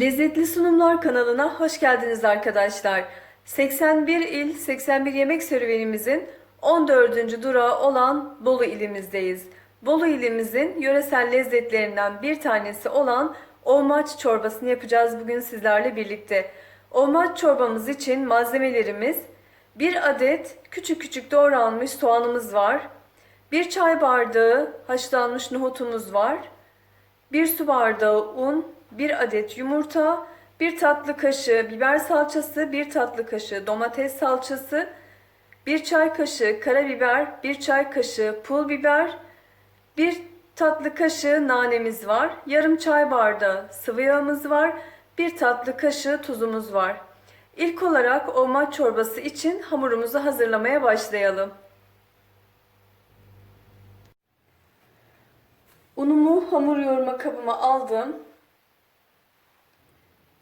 Lezzetli Sunumlar kanalına hoş geldiniz arkadaşlar. 81 il 81 yemek serüvenimizin 14. durağı olan Bolu ilimizdeyiz. Bolu ilimizin yöresel lezzetlerinden bir tanesi olan olmaç çorbasını yapacağız bugün sizlerle birlikte. Olmaç çorbamız için malzemelerimiz 1 adet küçük küçük doğranmış soğanımız var. 1 çay bardağı haşlanmış nohutumuz var. 1 su bardağı un, 1 adet yumurta, 1 tatlı kaşığı biber salçası, 1 tatlı kaşığı domates salçası, 1 çay kaşığı karabiber, 1 çay kaşığı pul biber, 1 tatlı kaşığı nanemiz var, yarım çay bardağı sıvı yağımız var, 1 tatlı kaşığı tuzumuz var. İlk olarak olmaç çorbası için hamurumuzu hazırlamaya başlayalım. Unumu hamur yoğurma kabıma aldım.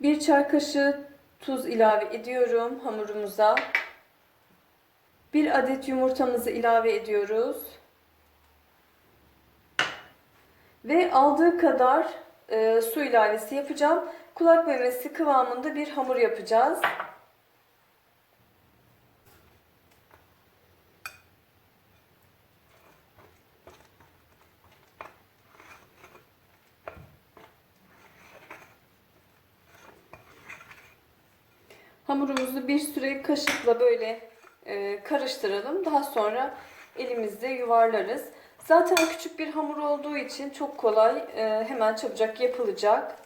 Bir çay kaşığı tuz ilave ediyorum hamurumuza. Bir adet yumurtamızı ilave ediyoruz. Ve aldığı kadar e, su ilavesi yapacağım. Kulak memesi kıvamında bir hamur yapacağız. Hamurumuzu bir süre kaşıkla böyle e, karıştıralım. Daha sonra elimizde yuvarlarız. Zaten küçük bir hamur olduğu için çok kolay, e, hemen çabucak yapılacak.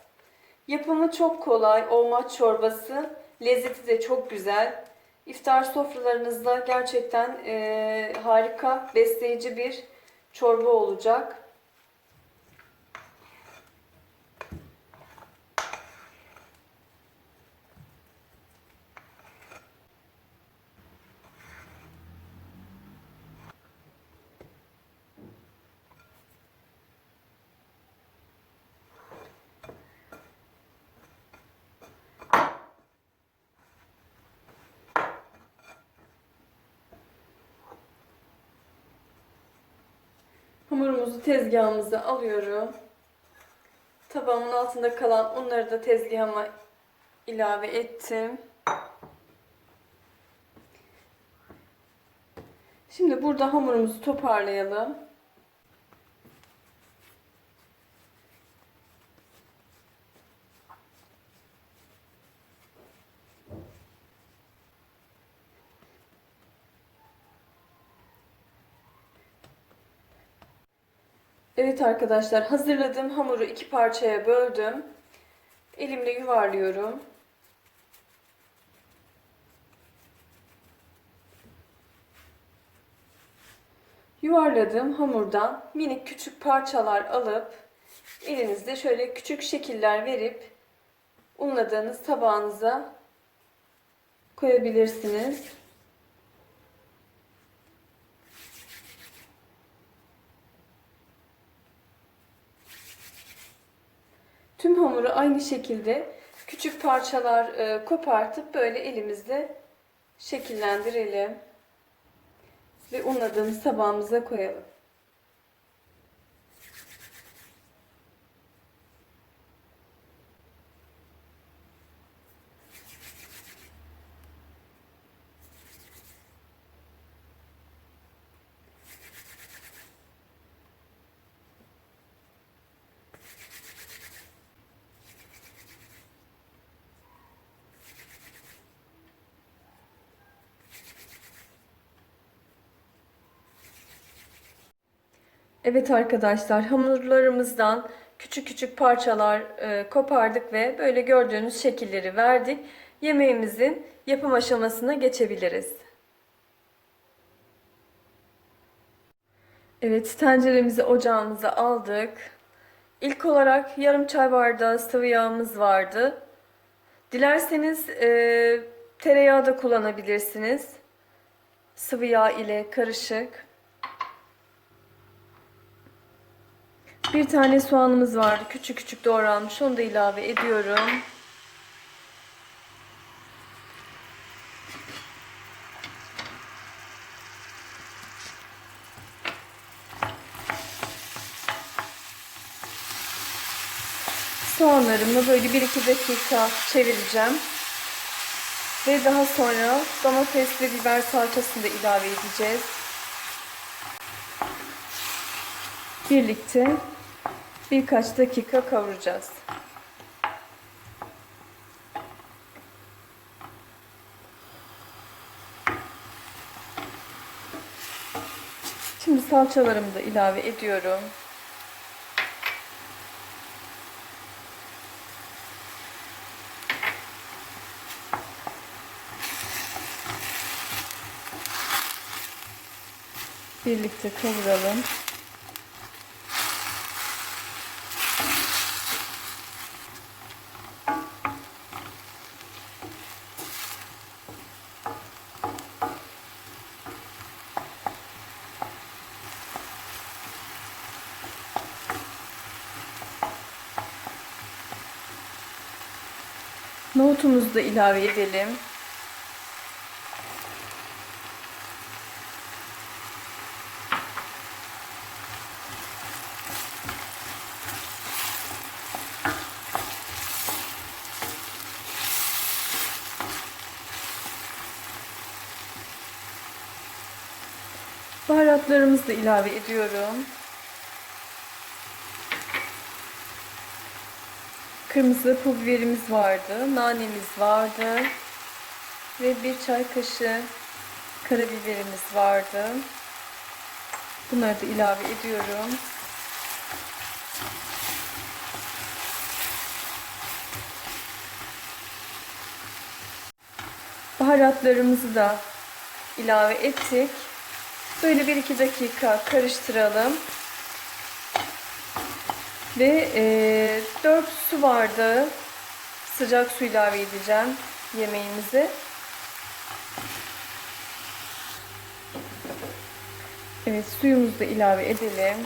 Yapımı çok kolay, olmaç çorbası. Lezzeti de çok güzel. İftar sofralarınızda gerçekten e, harika, besleyici bir çorba olacak. Hamurumuzu tezgahımıza alıyorum. Tabağımın altında kalan unları da tezgahıma ilave ettim. Şimdi burada hamurumuzu toparlayalım. Evet arkadaşlar hazırladığım hamuru iki parçaya böldüm. Elimle yuvarlıyorum. Yuvarladığım hamurdan minik küçük parçalar alıp elinizde şöyle küçük şekiller verip unladığınız tabağınıza koyabilirsiniz. Hamuru aynı şekilde küçük parçalar e, kopartıp böyle elimizle şekillendirelim. Ve unladığımız tabağımıza koyalım. Evet arkadaşlar hamurlarımızdan küçük küçük parçalar e, kopardık ve böyle gördüğünüz şekilleri verdik. Yemeğimizin yapım aşamasına geçebiliriz. Evet tenceremizi ocağımıza aldık. İlk olarak yarım çay bardağı sıvı yağımız vardı. Dilerseniz e, tereyağı da kullanabilirsiniz. Sıvı yağ ile karışık. Bir tane soğanımız vardı. Küçük küçük doğranmış. Onu da ilave ediyorum. Soğanlarımı böyle 1-2 dakika çevireceğim. Ve daha sonra domates ve biber salçasını da ilave edeceğiz. Birlikte birkaç dakika kavuracağız. Şimdi salçalarımı da ilave ediyorum. Birlikte kavuralım. Nohutumuzu da ilave edelim. Baharatlarımızı da ilave ediyorum. Kırmızı pul biberimiz vardı, nanemiz vardı ve bir çay kaşığı karabiberimiz vardı. Bunları da ilave ediyorum. Baharatlarımızı da ilave ettik. Böyle 1-2 dakika karıştıralım. Ve e, 4 su bardağı sıcak su ilave edeceğim yemeğimize. Evet suyumuzu da ilave edelim.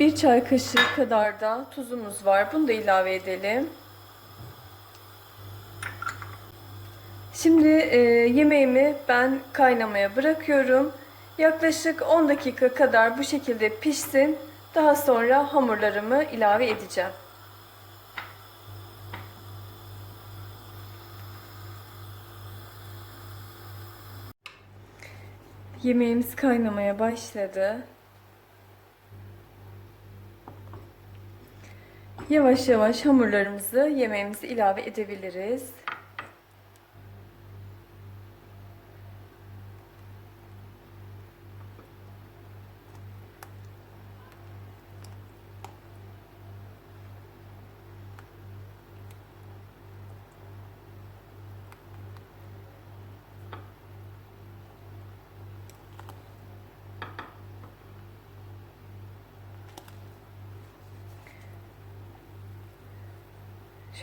Bir çay kaşığı kadar da tuzumuz var. Bunu da ilave edelim. Şimdi e, yemeğimi ben kaynamaya bırakıyorum. Yaklaşık 10 dakika kadar bu şekilde pişsin. Daha sonra hamurlarımı ilave edeceğim. Yemeğimiz kaynamaya başladı. Yavaş yavaş hamurlarımızı yemeğimize ilave edebiliriz.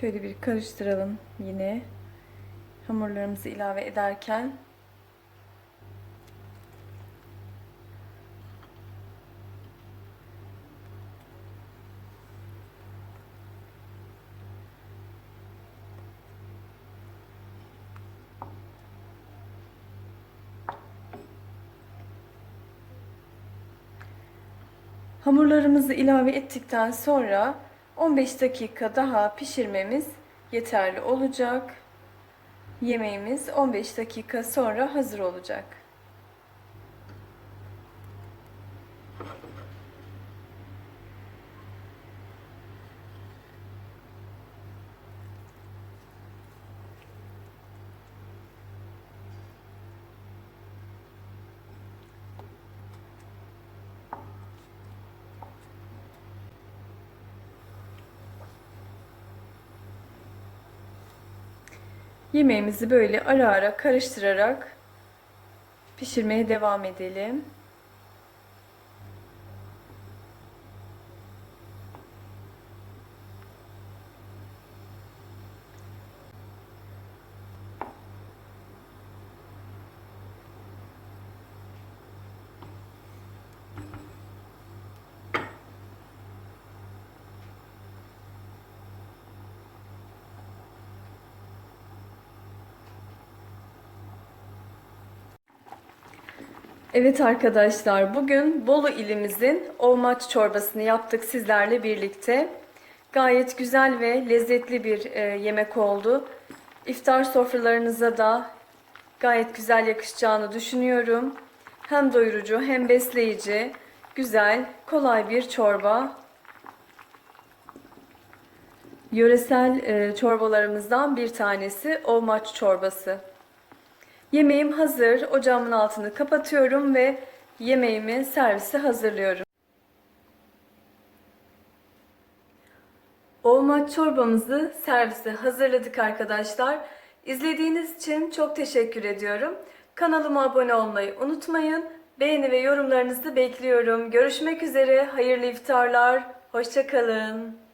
Şöyle bir karıştıralım yine. Hamurlarımızı ilave ederken. Hamurlarımızı ilave ettikten sonra 15 dakika daha pişirmemiz yeterli olacak. Yemeğimiz 15 dakika sonra hazır olacak. Yemeğimizi böyle ara ara karıştırarak pişirmeye devam edelim. Evet arkadaşlar, bugün Bolu ilimizin Ovmaç çorbasını yaptık sizlerle birlikte. Gayet güzel ve lezzetli bir e, yemek oldu. İftar sofralarınıza da gayet güzel yakışacağını düşünüyorum. Hem doyurucu hem besleyici, güzel, kolay bir çorba. Yöresel e, çorbalarımızdan bir tanesi Ovmaç çorbası. Yemeğim hazır. Ocağımın altını kapatıyorum ve yemeğimi servise hazırlıyorum. Olmaç çorbamızı servise hazırladık arkadaşlar. İzlediğiniz için çok teşekkür ediyorum. Kanalıma abone olmayı unutmayın. Beğeni ve yorumlarınızı bekliyorum. Görüşmek üzere. Hayırlı iftarlar. Hoşçakalın.